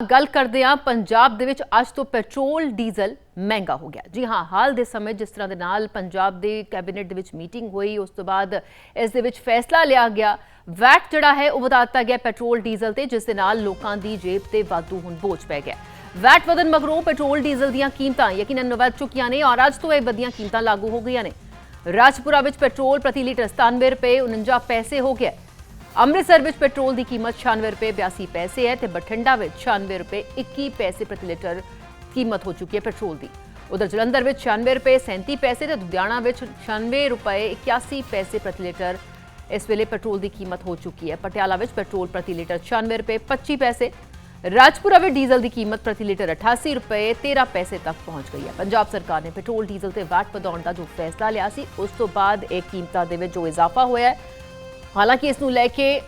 ਗੱਲ ਕਰਦੇ ਹਾਂ, ਪੰਜਾਬ ਦੇ ਵਿੱਚ ਅੱਜ ਤੋਂ ਪੈਟਰੋਲ, ਡੀਜ਼ਲ ਮਹਿੰਗਾ ਹੋ ਗਿਆ। ਜੀ ਹਾਂ, ਹਾਲ ਦੇ ਸਮੇਂ ਜਿਸ ਤਰ੍ਹਾਂ ਦੇ ਨਾਲ ਪੰਜਾਬ ਦੇ ਕੈਬਨਿਟ ਦੇ ਵਿੱਚ ਮੀਟਿੰਗ ਹੋਈ, ਉਸ ਤੋਂ ਬਾਅਦ ਇਸ ਦੇ ਵਿੱਚ ਫੈਸਲਾ ਲਿਆ ਗਿਆ। ਵੈਟ ਜਿਹੜਾ ਹੈ, ਉਹ ਵਧਾ ਦਿੱਤਾ ਗਿਆ ਪੈਟਰੋਲ, ਡੀਜ਼ਲ ਤੇ, ਜਿਸ ਦੇ ਨਾਲ ਲੋਕਾਂ ਦੀ ਜੇਬ ਤੇ ਵਾਧੂ ਹੁਣ ਬੋਝ ਪੈ ਗਿਆ। ਵੈਟ ਵਧਣ ਮਗਰੋਂ ਪੈਟਰੋਲ, ਡੀਜ਼ਲ ਦੀਆਂ ਕੀਮਤਾਂ ਯਕੀਨਨ ਵੱਧ ਚੁੱਕੀਆਂ ਨੇ ਔਰ ਅੱਜ ਤੋਂ ਇਹ ਵਧੀਆਂ ਕੀਮਤਾਂ ਲਾਗੂ ਹੋ ਗਈਆਂ ਨੇ। ਰਾਜਪੁਰਾ ਵਿੱਚ ਪੈਟਰੋਲ ਪ੍ਰਤੀ ਲੀਟਰ 97 ਰੁਪਏ 49 ਪੈਸੇ ਹੋ ਗਿਆ। ਅੰਮ੍ਰਿਤਸਰ ਵਿੱਚ ਪੈਟਰੋਲ ਦੀ ਕੀਮਤ 96 ਰੁਪਏ 82 ਪੈਸੇ ਹੈ ਤੇ ਬਠਿੰਡਾ ਵਿੱਚ 96 ਰੁਪਏ 21 ਪੈਸੇ ਪ੍ਰਤੀ ਲੀਟਰ ਕੀਮਤ ਹੋ ਚੁੱਕੀ ਹੈ ਪੈਟਰੋਲ ਦੀ। ਉਧਰ ਜਲੰਧਰ ਵਿੱਚ 96 ਰੁਪਏ 37 ਪੈਸੇ ਤੇ ਲੁਧਿਆਣਾ ਵਿੱਚ 96 ਰੁਪਏ 81 ਪੈਸੇ ਪ੍ਰਤੀ ਲੀਟਰ ਇਸ ਵੇਲੇ ਪੈਟਰੋਲ ਦੀ ਕੀਮਤ ਹੋ ਚੁੱਕੀ ਹੈ। ਪਟਿਆਲਾ ਵਿੱਚ ਪੈਟਰੋਲ ਪ੍ਰਤੀ ਲੀਟਰ 96 ਰੁਪਏ 25 ਪੈਸੇ, ਰਾਜਪੁਰਾ ਵਿੱਚ ਡੀਜ਼ਲ ਦੀ ਕੀਮਤ ਪ੍ਰਤੀ ਲੀਟਰ 88 ਰੁਪਏ 13 ਪੈਸੇ ਤੱਕ ਪਹੁੰਚ ਗਈ ਹੈ। ਪੰਜਾਬ ਸਰਕਾਰ ਨੇ ਪੈਟਰੋਲ ਡੀਜ਼ਲ ਤੇ ਵਾਟ ਵਧਾਉਣ ਦਾ ਜੋ ਫੈਸਲਾ ਲਿਆ ਸੀ, ਉਸ ਤੋਂ ਬਾਅਦ ਇਹ ਕੀਮਤਾਂ ਦੇ ਵਿੱਚ ਜੋ ਇਜ਼ਾਫਾ ਹੋਇਆ ਹੈ ਹਾਲਾਂਕਿ ਇਸ ਨੂੰ ਲੈ ਕੇ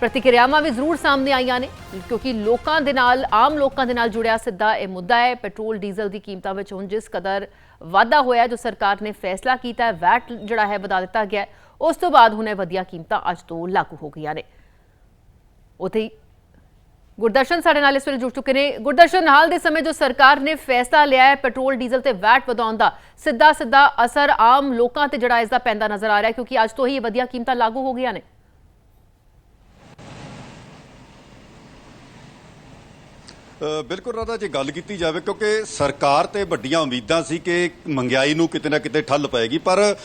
ਪ੍ਰਤੀਕਿਰਿਆਵਾਂ ਵੀ ਜ਼ਰੂਰ ਸਾਹਮਣੇ ਆਈਆਂ ਨੇ, ਕਿਉਂਕਿ ਲੋਕਾਂ ਦੇ ਨਾਲ, ਆਮ ਲੋਕਾਂ ਦੇ ਨਾਲ ਜੁੜਿਆ ਸਿੱਧਾ ਇਹ ਮੁੱਦਾ ਹੈ, ਪੈਟਰੋਲ, ਡੀਜ਼ਲ ਦੀ ਕੀਮਤਾਂ ਵਿੱਚ ਹੁਣ ਜਿਸ ਕਦਰ ਵਾਧਾ ਹੋਇਆ ਜੋ ਸਰਕਾਰ ਨੇ ਫੈਸਲਾ ਕੀਤਾ ਹੈ, ਵੈਟ ਜਿਹੜਾ ਹੈ ਵਧਾ ਦਿੱਤਾ ਗਿਆ ਉਸ ਤੋਂ ਬਾਅਦ ਹੁਣ ਇਹ ਵਧੀਆ ਕੀਮਤਾਂ ਅੱਜ ਤੋਂ ਲਾਗੂ ਹੋ ਗਈਆਂ ਨੇ। ਉੱਥੇ ਹੀ ਗੁਰਦਰਸ਼ਨ ਸਾਡੇ ਨਾਲ ਇਸ ਵੇਲੇ ਜੁੜ ਚੁੱਕੇ ਨੇ। ਗੁਰਦਰਸ਼ਨ, ਹਾਲ ਦੇ ਸਮੇਂ ਜੋ ਸਰਕਾਰ ਨੇ ਫੈਸਲਾ ਲਿਆ ਹੈ ਪੈਟਰੋਲ, ਡੀਜ਼ਲ ਤੇ ਵੈਟ ਵਧਾਉਣ ਦਾ ਸਿੱਧਾ ਸਿੱਧਾ ਅਸਰ ਆਮ ਲੋਕਾਂ ਤੇ ਜਿਹੜਾ ਇਸ ਦਾ ਪੈਂਦਾ ਨਜ਼ਰ ਆ ਰਿਹਾ ਕਿਉਂਕਿ ਅੱਜ ਤੋਂ ਹੀ ਇਹ ਵਧੀਆ ਕੀਮਤਾਂ ਲਾਗੂ ਹੋ ਗਈਆਂ ਨੇ। ਬਿਲਕੁਲ ਰਾਧਾ, ਜੇ ਗੱਲ ਕੀਤੀ ਜਾਵੇ, ਕਿਉਂਕਿ ਸਰਕਾਰ ਤੇ ਵੱਡੀਆਂ ਉਮੀਦਾਂ ਸੀ ਕਿ ਮਹਿੰਗਾਈ ਨੂੰ ਕਿਤੇ ਨਾ ਕਿਤੇ ਠੱਲ ਪਏਗੀ, ਪਰ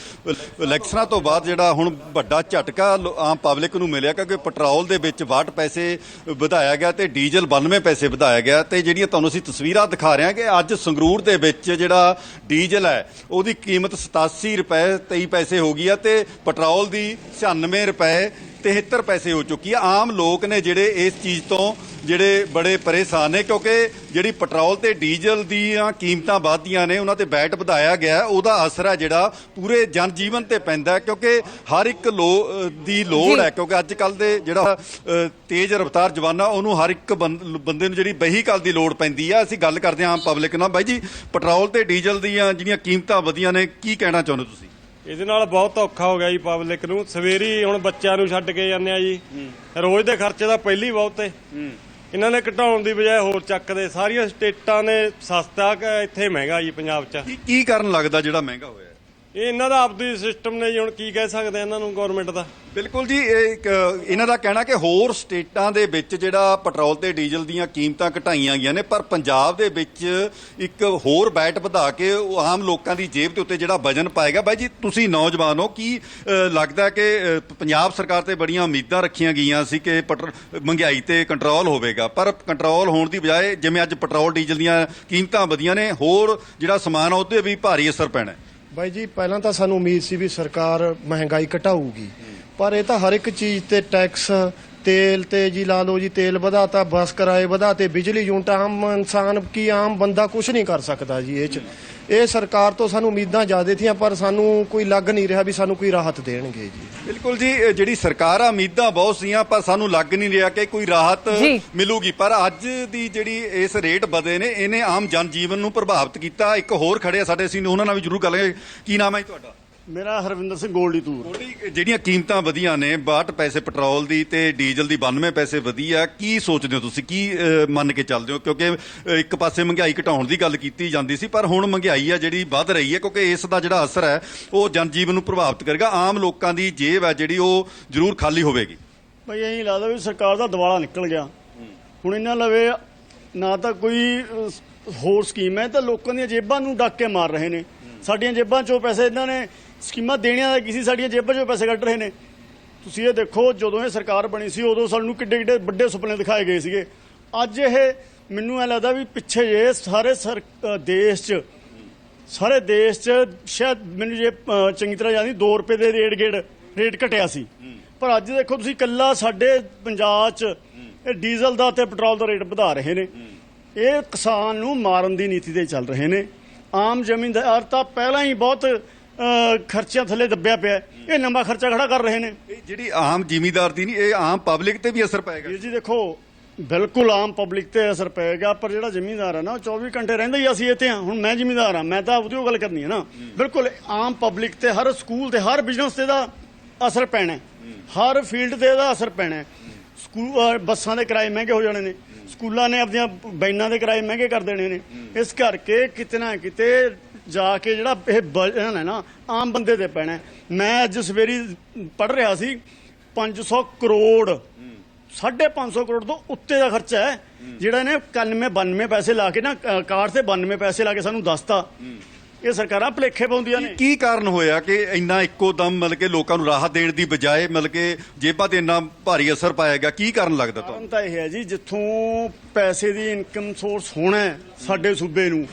ਇਲੈਕਸ਼ਨਾਂ ਤੋਂ ਬਾਅਦ ਜਿਹੜਾ ਹੁਣ ਵੱਡਾ ਝਟਕਾ ਲੋ- ਆਮ ਪਬਲਿਕ ਨੂੰ ਮਿਲਿਆ, ਕਿਉਂਕਿ ਪੈਟਰੋਲ ਦੇ ਵਿੱਚ 62 ਪੈਸੇ ਵਧਾਇਆ ਗਿਆ ਤੇ ਡੀਜ਼ਲ 92 ਪੈਸੇ ਵਧਾਇਆ ਗਿਆ, ਤੇ ਜਿਹੜੀਆਂ ਤੁਹਾਨੂੰ ਅਸੀਂ ਤਸਵੀਰਾਂ ਦਿਖਾ ਰਹੇ ਹਾਂ ਕਿ ਅੱਜ ਸੰਗਰੂਰ ਦੇ ਵਿੱਚ ਜਿਹੜਾ ਡੀਜ਼ਲ ਹੈ, ਉਹਦੀ ਕੀਮਤ 87 ਰੁਪਏ 23 ਪੈਸੇ ਹੋ ਗਈ ਆ, ਤੇ ਪੈਟਰੋਲ ਦੀ 96 ਰੁਪਏ 73 ਪੈਸੇ ਹੋ ਚੁੱਕੀ ਆ। ਆਮ ਲੋਕ ਨੇ ਜਿਹੜੇ ਇਸ ਚੀਜ਼ ਤੋਂ ਜਿਹੜੇ ਬੜੇ ਪਰੇਸ਼ਾਨ ਨੇ ਕਿਉਂਕਿ ਜਿਹੜੀ ਪੈਟਰੋਲ ਤੇ ਡੀਜ਼ਲ ਦੀਆਂ ਕੀਮਤਾਂ ਵਧਦੀਆਂ ਨੇ ਉਹਨਾਂ ਤੇ ਵੈਟ ਵਧਾਇਆ ਗਿਆ। ਉਹਦਾ ਅਸਰ ਹੈ ਜਿਹੜਾ ਪੂਰੇ ਜਨ ਜੀਵਨ ਤੇ ਪੈਂਦਾ ਕਿਉਂਕਿ ਹਰ ਇੱਕ ਲੋ ਦੀ ਲੋੜ ਹੈ। ਕਿਉਂਕਿ ਅੱਜ ਕੱਲ ਦੇ ਜਿਹੜਾ ਤੇਜ਼ ਰਫ਼ਤਾਰ ਜਵਾਨਾ ਉਹਨੂੰ ਹਰ ਇੱਕ ਬੰਦ- ਨੂੰ ਜਿਹੜੀ ਵਹੀਕਲ ਦੀ ਲੋੜ ਪੈਂਦੀ ਆ। ਅਸੀਂ ਗੱਲ ਕਰਦੇ ਹਾਂ ਆਮ ਪਬਲਿਕ ਨਾਲ। ਬਾਈ ਜੀ ਪੈਟਰੋਲ ਤੇ ਡੀਜ਼ਲ ਦੀਆਂ ਜਿਹੜੀਆਂ ਕੀਮਤਾਂ ਵਧੀਆਂ ਨੇ ਕੀ ਕਹਿਣਾ ਚਾਹੁੰਦੇ ਤੁਸੀਂ? ਇਹਦੇ ਨਾਲ ਬਹੁਤ ਔਖਾ ਹੋ ਗਿਆ ਜੀ ਪਬਲਿਕ ਨੂੰ। ਸਵੇਰੀ ਹੁਣ ਬੱਚਿਆਂ ਨੂੰ ਛੱਡ ਕੇ ਜਾਂਦੇ ਆ ਜੀ। ਰੋਜ਼ ਦੇ ਖਰਚੇ ਦਾ ਪਹਿਲੀ ਬਹੁਤ ਇਹਨਾਂ ਨੇ ਘਟਾਉਣ ਦੀ ਬਜਾਏ ਹੋਰ ਚੱਕਦੇ। ਸਾਰੀਆਂ ਸਟੇਟਾਂ ਨੇ ਸਸਤਾ ਇੱਥੇ ਮਹਿੰਗਾ ਜੀ ਪੰਜਾਬ 'ਚ। ਕੀ ਕਾਰਨ ਲੱਗਦਾ ਜਿਹੜਾ ਮਹਿੰਗਾ ਹੋਇਆ? ਇਹ ਇਹਨਾਂ ਦਾ ਆਪਦੀ ਸਿਸਟਮ ਨੇ ਜੀ ਹੁਣ ਕੀ ਕਹਿ ਸਕਦੇ ਆ ਇਹਨਾਂ ਨੂੰ ਗਵਰਨਮੈਂਟ ਦਾ ਬਿਲਕੁਲ ਜੀ ਇਹ ਇੱਕ, ਇਹਨਾਂ ਦਾ ਕਹਿਣਾ ਕਿ ਹੋਰ ਸਟੇਟਾਂ ਦੇ ਵਿੱਚ ਜਿਹੜਾ ਪੈਟਰੋਲ ਤੇ ਡੀਜ਼ਲ ਦੀਆਂ ਕੀਮਤਾਂ ਘਟਾਈਆਂ ਗਈਆਂ ਨੇ ਪਰ ਪੰਜਾਬ ਦੇ ਵਿੱਚ ਇੱਕ ਹੋਰ ਬੈਟ ਵਧਾ ਕੇ ਉਹ ਆਮ ਲੋਕਾਂ ਦੀ ਜੇਬ ਦੇ ਉੱਤੇ ਜਿਹੜਾ ਵਜਨ ਪਾਏਗਾ ਬਾਈ ਜੀ ਤੁਸੀਂ ਨੌਜਵਾਨ ਹੋ ਕੀ ਅ, ਲੱਗਦਾ ਕਿ ਅ, ਪੰਜਾਬ ਸਰਕਾਰ ਤੇ ਬੜੀਆਂ ਉਮੀਦਾਂ ਰੱਖੀਆਂ ਗਈਆਂ ਸੀ ਕਿ ਪੈਟਰ- ਮਹਿੰਗਾਈ ਤੇ ਕੰਟਰੋਲ ਹੋਵੇਗਾ ਪਰ ਕੰਟਰੋਲ ਹੋਣ ਦੀ ਬਜਾਏ ਜਿਵੇਂ ਅੱਜ ਪੈਟਰੋਲ ਡੀਜ਼ਲ ਦੀਆਂ ਕੀਮਤਾਂ ਵਧੀਆਂ ਨੇ ਹੋਰ ਜਿਹੜਾ ਸਮਾਨ ਆ ਉਹ 'ਤੇ ਵੀ ਭਾਰੀ ਅਸਰ ਪੈਣਾ ਹੈ। ਬਾਈ ਜੀ, ਪਹਿਲਾਂ ਤਾਂ ਸਾਨੂੰ ਉਮੀਦ ਸੀ ਵੀ ਸਰਕਾਰ ਮਹਿੰਗਾਈ ਘਟਾਊਗੀ। ਪਰ ਇਹ ਤਾਂ ਹਰ ਇੱਕ ਚੀਜ਼ ਤੇ ਟੈਕਸ, ਤੇਲ ਤੇ ਜੀ ਲਾ ਲਓ ਜੀ, ਤੇਲ ਵਧਾਤਾ, ਬੱਸ ਕਿਰਾਏ ਵਧਾਤੇ, ਬਿਜਲੀ, ਯੂਨਿਟ, ਆਮ ਇਨਸਾਨ ਕੀ, ਆਮ ਬੰਦਾ ਕੁਝ ਨਹੀਂ ਕਰ ਸਕਦਾ ਜੀ ਇਹ ਚ। ਇਹ ਸਰਕਾਰ ਤੋਂ ਸਾਨੂੰ ਉਮੀਦਾਂ ਜ਼ਿਆਦਾ ਥੀਆਂ ਪਰ ਸਾਨੂੰ ਕੋਈ ਲੱਗ ਨਹੀਂ ਰਿਹਾ ਵੀ ਸਾਨੂੰ ਕੋਈ ਰਾਹਤ ਦੇਣਗੇ ਜੀ। ਬਿਲਕੁਲ ਜੀ ਇਹ ਜਿਹੜੀ ਸਰਕਾਰ ਆ ਉਮੀਦਾਂ ਬਹੁਤ ਸੀਆਂ ਪਰ ਸਾਨੂੰ ਲੱਗ ਨਹੀਂ ਰਿਹਾ ਕਿ ਕੋਈ ਰਾਹਤ ਜੀ। ਮਿਲੂਗੀ। ਪਰ ਅੱਜ ਦੀ ਜਿਹੜੀ ਇਸ ਰੇਟ ਵਧੇ ਨੇ ਇਹਨੇ ਆਮ ਜਨ ਜੀਵਨ ਨੂੰ ਪ੍ਰਭਾਵਿਤ ਕੀਤਾ। ਇੱਕ ਹੋਰ ਖੜੇ ਆ ਸਾਡੇ ਅਸੀਂ ਉਹਨਾਂ ਨਾਲ ਵੀ ਜ਼ਰੂਰ ਗੱਲ ਕਰਾਂਗੇ। ਕੀ ਨਾਮ ਹੈ ਜੀ ਤੁਹਾਡਾ? ਮੇਰਾ ਹਰਵਿੰਦਰ ਸਿੰਘ ਗੋਲਡੀ ਤੂਰ। ਜਿਹੜੀਆਂ ਕੀਮਤਾਂ ਵਧੀਆਂ ਨੇ 62 ਪੈਸੇ ਪੈਟਰੋਲ ਦੀ ਤੇ ਡੀਜ਼ਲ ਦੀ 92 ਪੈਸੇ ਵਧੀ ਆ ਕੀ ਸੋਚਦੇ ਹੋ ਤੁਸੀਂ? ਕੀ ਮੰਨ ਕੇ ਚੱਲਦੇ ਹੋ? ਕਿਉਂਕਿ ਇੱਕ ਪਾਸੇ ਮਹਿੰਗਾਈ ਘਟਾਉਣ ਦੀ ਗੱਲ ਕੀਤੀ ਜਾਂਦੀ ਸੀ ਪਰ ਹੁਣ ਮਹਿੰਗਾਈ ਆ ਜਿਹੜੀ ਵੱਧ ਰਹੀ ਹੈ ਕਿਉਂਕਿ ਇਸ ਦਾ ਜਿਹੜਾ ਅਸਰ ਹੈ ਉਹ ਜਨ ਜੀਵਨ ਨੂੰ ਪ੍ਰਭਾਵਿਤ ਕਰੇਗਾ। ਆਮ ਲੋਕਾਂ ਦੀ ਜੇਬ ਹੈ ਜਿਹੜੀ ਉਹ ਜ਼ਰੂਰ ਖਾਲੀ ਹੋਵੇਗੀ। ਬਈ ਐਂ ਲੱਗਦਾ ਵੀ ਸਰਕਾਰ ਦਾ ਦਿਵਾਲਾ ਨਿਕਲ ਗਿਆ। ਹੁਣ ਇਹਨਾਂ ਲਵੇ ਨਾ ਤਾਂ ਕੋਈ ਹੋਰ ਸਕੀਮ ਹੈ ਤਾਂ ਲੋਕਾਂ ਦੀਆਂ ਜੇਬਾਂ ਨੂੰ ਡੱਕ ਕੇ ਮਾਰ ਰਹੇ ਨੇ। ਸਾਡੀਆਂ ਜੇਬਾਂ ਚੋਂ ਪੈਸੇ ਇਹਨਾਂ ਨੇ ਸਕੀਮਾਂ ਦੇਣੀਆਂ ਦਾ ਸੀ ਸਾਡੀਆਂ ਜੇਬਾਂ ਚੋਂ ਪੈਸੇ ਕੱਢ ਰਹੇ ਨੇ। ਤੁਸੀਂ ਇਹ ਦੇਖੋ, ਜਦੋਂ ਇਹ ਸਰਕਾਰ ਬਣੀ ਸੀ, ਉਦੋਂ ਸਾਨੂੰ ਕਿੱਡੇ ਕਿੱਡੇ ਵੱਡੇ ਸੁਪਨੇ ਦਿਖਾਏ ਗਏ ਸੀਗੇ। ਅੱਜ ਇਹ ਮੈਨੂੰ ਇਹ ਲੱਗਦਾ ਵੀ ਪਿੱਛੇ ਜੇ ਸਾਰੇ ਸਰ ਦੇਸ਼ 'ਚ, ਸਾਰੇ ਦੇਸ਼ 'ਚ ਸ਼ਾਇਦ ਮੈਨੂੰ ਜੇ ਚੰਗੀ ਤਰ੍ਹਾਂ ਯਾਦ ਨਹੀਂ 2 ਰੁਪਏ ਦੇ ਰੇਟ ਗੇੜ, ਰੇਟ ਘਟਿਆ ਸੀ। ਪਰ ਅੱਜ ਦੇਖੋ, ਤੁਸੀਂ ਕੱਲਾ ਸਾਡੇ ਪੰਜਾਬ 'ਚ, ਇਹ ਡੀਜ਼ਲ ਦਾ ਤੇ ਪੈਟਰੋਲ ਦਾ ਰੇਟ ਵਧਾ ਰਹੇ ਨੇ। ਇਹ ਕਿਸਾਨ ਨੂੰ ਮਾਰਨ ਦੀ ਨੀਤੀ ਤੇ ਚੱਲ ਰਹੇ ਨੇ। ਆਮ ਜ਼ਮੀਨਦਾਰ ਤਾਂ ਪਹਿਲਾਂ ਹੀ ਬਹੁਤ ਖਰਚਿਆਂ ਥੱਲੇ ਦੱਬਿਆ ਪਿਆ ਹੈ। ਇਹ ਨਵਾਂ ਖਰਚਾ ਖੜਾ ਕਰ ਰਹੇ ਨੇ ਇਹ ਜਿਹੜੀ ਆਮ ਜ਼ਿਮੀਦਾਰ ਦੀ ਨਹੀਂ ਇਹ ਆਮ ਪਬਲਿਕ ਤੇ ਵੀ ਅਸਰ ਪਏਗਾ ਵੀਰ ਜੀ ਦੇਖੋ ਬਿਲਕੁਲ ਆਮ ਪਬਲਿਕ ਤੇ ਅਸਰ ਪਏਗਾ ਪਰ ਜਿਹੜਾ ਜ਼ਿਮੀਂਦਾਰ ਹੈ ਨਾ ਉਹ 24 ਘੰਟੇ ਰਹਿੰਦਾ ਹੀ ਅਸੀਂ ਇੱਥੇ ਹਾਂ ਹੁਣ ਮੈਂ ਜ਼ਿਮੀਂਦਾਰ ਹਾਂ ਮੈਂ ਤਾਂ ਉਹਦੀ ਉਹ ਗੱਲ ਕਰਨੀ ਹੈ ਨਾ ਬਿਲਕੁਲ ਆਮ ਪਬਲਿਕ ਤੇ ਹਰ ਸਕੂਲ ਤੇ ਹਰ ਬਿਜ਼ਨਸ ਤੇ ਦਾ ਅਸਰ ਪੈਣਾ ਹੈ। ਹਰ ਫੀਲਡ ਤੇ ਇਹਦਾ ਅਸਰ ਪੈਣਾ ਹੈ। ਸਕੂਲ ਅਹ ਬੱਸਾਂ ਦੇ ਕਿਰਾਏ ਮਹਿੰਗੇ ਹੋ ਜਾਣੇ ਨੇ ਸਕੂਲਾਂ ਨੇ ਆਪਣੀਆਂ ਬੈਨਾਂ ਦੇ ਕਿਰਾਏ ਮਹਿੰਗੇ ਕਰ ਦੇਣੇ ਨੇ ਇਸ ਕਰਕੇ ਕਿਤੇ ਨਾ ਕਿਤੇ ਜਾ ਕੇ ਜਿਹੜਾ ਇਹ ਬਰਡਨ ਹੈ ਨਾ ਆਮ ਬੰਦੇ ਤੇ ਪੈਣਾ। ਹੈ। ਮੈਂ ਅੱਜ ਸਵੇਰੀ ਪੜ ਰਿਹਾ ਸੀ 500 ਕਰੋੜ ਸਾਢੇ 500 ਕਰੋੜ ਤੋਂ ਉੱਤੇ ਦਾ ਖਰਚਾ ਹੈ। ਜਿਹੜਾ ਇਹਨੇ 91 92 ਪੈਸੇ ਲਾ ਕੇ ਨਾ ਅ, ਕਾਰਡ ਤੇ 92 ਪੈਸੇ ਲਾ ਕੇ ਸਾਨੂੰ ਦੱਸਤਾ। ਇਹ ਸਰਕਾਰਾਂ ਭਲੇਖੇ ਪਾਉਂਦੀਆਂ ਨੇ। ਕੀ ਕਾਰਨ ਹੋਇਆ ਕਿ ਇੰਨਾ ਇੱਕੋ ਦਮ ਮਤਲਬ ਕਿ ਲੋਕਾਂ ਨੂੰ ਰਾਹਤ ਦੇਣ ਦੀ ਬਜਾਏ ਮਤਲਬ ਕਿ ਜੇਬਾਂ ਤੇ ਇੰਨਾ ਭਾਰੀ ਅਸਰ ਪਾਇਆ ਗਿਆ? ਕੀ ਕਾਰਨ ਲੱਗਦਾ ਤੁਹਾਨੂੰ? ਕਾਰਨ ਤਾਂ ਇਹ ਹੈ ਜੀ ਜਿੱਥੋਂ ਪੈਸੇ ਦੀ ਇਨਕਮ ਸੋਰਸ ਹੋਣਾ ਹੈ ਸਾਡੇ ਸੂਬੇ ਨੂੰ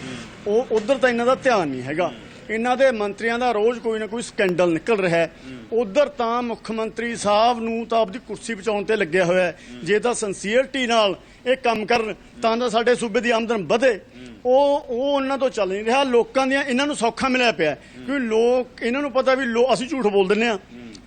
ਉਹ ਉਧਰ ਤਾਂ ਇਹਨਾਂ ਦਾ ਧਿਆਨ ਨਹੀਂ ਹੈਗਾ। ਇਹਨਾਂ ਦੇ ਮੰਤਰੀਆਂ ਦਾ ਰੋਜ਼ ਕੋਈ ਨਾ ਕੋਈ ਸਕੈਂਡਲ ਨਿਕਲ ਰਿਹਾ ਹੈ। ਉਧਰ ਤਾਂ ਮੁੱਖ ਮੰਤਰੀ ਸਾਹਿਬ ਨੂੰ ਤਾਂ ਆਪਦੀ ਕੁਰਸੀ ਬਚਾਉਣ ਤੇ ਲੱਗਿਆ ਹੋਇਆ ਹੈ। ਜੇ ਤਾਂ ਸਿੰਸੀਅਰਟੀ ਨਾਲ ਇਹ ਕੰਮ ਕਰਨ ਤਾਂ ਤਾਂ ਸਾਡੇ ਸੂਬੇ ਦੀ ਆਮਦਨ ਵਧੇ। ਉਹ ਉਹ ਉਹਨਾਂ ਤੋਂ ਚੱਲ ਨਹੀਂ ਰਿਹਾ। ਲੋਕਾਂ ਦੀਆਂ ਇਹਨਾਂ ਨੂੰ ਸੌਖਾ ਮਿਲਿਆ ਪਿਆ। ਕਿਉਂਕਿ ਲੋਕ ਇਹਨਾਂ ਨੂੰ ਪਤਾ ਵੀ ਲੋ ਅਸੀਂ ਝੂਠ ਬੋਲ ਦਿੰਦੇ ਆ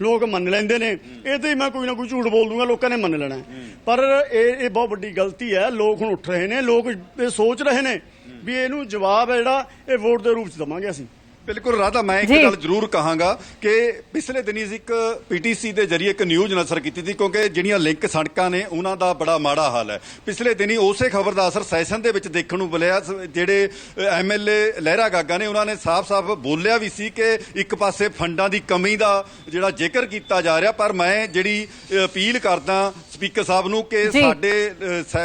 ਲੋਕ ਮੰਨ ਲੈਂਦੇ ਨੇ। ਇਹ ਤੇ ਹੀ ਮੈਂ ਕੋਈ ਨਾ ਕੋਈ ਝੂਠ ਬੋਲ ਦੂੰਗਾ, ਲੋਕਾਂ ਨੇ ਮੰਨ ਲੈਣਾ। ਪਰ ਇਹ ਇਹ ਬਹੁਤ ਵੱਡੀ ਗਲਤੀ ਹੈ। ਲੋਕ ਹੁਣ ਉੱਠ ਰਹੇ ਨੇ। ਲੋਕ ਇਹ ਸੋਚ ਰਹੇ ਨੇ ਵੀ ਇਹਨੂੰ ਜਵਾਬ ਹੈ ਜਿਹੜਾ, ਇਹ ਵੋਟ ਦੇ ਰੂਪ ਚ ਦਵਾਂਗੇ ਅਸੀਂ। ਬਿਲਕੁਲ ਰਾਧਾ ਮੈਂ ਇੱਕ। ਗੱਲ ਜ਼ਰੂਰ ਕਹਾਂਗਾ ਕਿ ਪਿਛਲੇ ਦਿਨੀ ਇੱਕ ਪੀਟੀਸੀ ਦੇ ਜਰੀਏ ਇੱਕ ਨਿਊਜ਼ ਨਸ਼ਰ ਕੀਤੀ ਸੀ ਕਿਉਂਕਿ ਜਿਹੜੀਆਂ ਲਿੰਕ ਸੜਕਾਂ ਨੇ ਉਹਨਾਂ ਦਾ ਬੜਾ ਮਾੜਾ ਹਾਲ ਹੈ ਪਿਛਲੇ ਦਿਨੀ ਉਸੇ ਖਬਰ ਦਾ ਅਸਰ ਸੈਸ਼ਨ ਦੇ ਵਿੱਚ ਦੇਖਣ ਨੂੰ ਮਿਲਿਆ ਸ- ਜਿਹੜੇ ਐਮਐਲਏ ਲਹਿਰਾ ਗਾਗਾ ਨੇ ਉਹਨਾਂ ਨੇ ਸਾਫ਼-ਸਾਫ਼ ਬੋਲਿਆ ਵੀ ਸੀ ਕਿ ਇੱਕ ਪਾਸੇ ਫੰਡਾਂ ਦੀ ਕਮੀ ਦਾ ਜਿਹੜਾ ਜ਼ਿਕਰ ਕੀਤਾ ਜਾ ਰਿਹਾ ਪਰ ਮੈਂ ਜਿਹੜੀ ਅ, ਅਪੀਲ ਕਰਦਾ ਸਪੀਕਰ ਸਾਹਿਬ ਨੂੰ ਕਿ। ਸਾਡੇ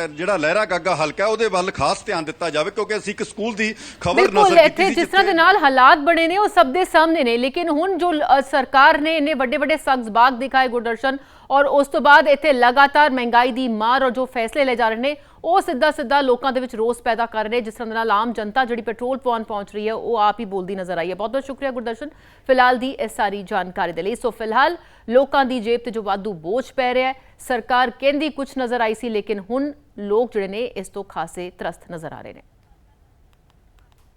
ਜਿਹੜਾ ਲਹਿਰਾ ਗਾਗਾ ਹਲਕਾ ਉਹਦੇ ਵੱਲ ਖਾਸ ਧਿਆਨ ਦਿੱਤਾ ਜਾਵੇ ਕਿਉਂਕਿ ਅਸੀਂ ਇੱਕ ਸਕੂਲ ਦੀ ਖਬਰ ਨਸ਼ਰ ਕੀਤੀ ਇੱਥੇ ਸੀ ਜਿਸ ਤਰ੍ਹਾਂ ਦੇ ਨਾਲ ਹਾਲਾਤ ਬਣੇ ਨੇ ਉਹ ਸਭ ਦੇ ਸਾਹਮਣੇ ਨੇ ਲੇਕਿਨ ਹੁਣ ਜੋ ਸਰਕਾਰ ਨੇ ਇੰਨੇ ਵੱਡੇ ਵੱਡੇ ਸਖਤ ਬਾਗ ਦਿਖਾਏ ਗੁਰਦਰਸ਼ਨ ਔਰ ਉਸ ਤੋਂ ਬਾਅਦ ਇੱਥੇ ਲਗਾਤਾਰ ਮਹਿੰਗਾਈ ਦੀ ਮਾਰ ਔਰ ਜੋ ਫੈਸਲੇ ਲੈ ਜਾ ਰਹੇ ਨੇ ਉਹ ਸਿੱਧਾ ਸਿੱਧਾ ਲੋਕਾਂ ਦੇ ਵਿੱਚ ਰੋਸ ਪੈਦਾ ਕਰ ਰਹੇ ਨੇ। ਜਿਸ ਤਰ੍ਹਾਂ ਦੇ ਨਾਲ ਆਮ ਜਨਤਾ ਜਿਹੜੀ ਪੈਟਰੋਲ ਪਵਾਉਣ ਪਹੁੰਚ ਰਹੀ ਹੈ, ਉਹ ਆਪ ਹੀ ਬੋਲਦੀ ਨਜ਼ਰ ਆਈ ਹੈ। ਬਹੁਤ ਬਹੁਤ ਸ਼ੁਕਰੀਆ ਗੁਰਦਰਸ਼ਨ ਫਿਲਹਾਲ ਦੀ ਇਸ ਸਾਰੀ ਜਾਣਕਾਰੀ ਦੇ ਲਈ। ਸੋ ਫਿਲਹਾਲ ਲੋਕਾਂ ਦੀ ਜੇਬ ਤੇ ਜੋ ਵਾਧੂ ਬੋਝ ਪੈ ਰਿਹਾ ਹੈ, ਸਰਕਾਰ ਕਹਿੰਦੀ ਕੁਝ ਨਜ਼ਰ ਆਈ ਸੀ, ਲੇਕਿਨ ਹੁਣ ਲੋਕ ਜਿਹੜੇ ਨੇ ਇਸ ਤੋਂ ਖਾਸੇ ਤਰਸਤ ਨਜ਼ਰ ਆ ਰਹੇ ਨੇ।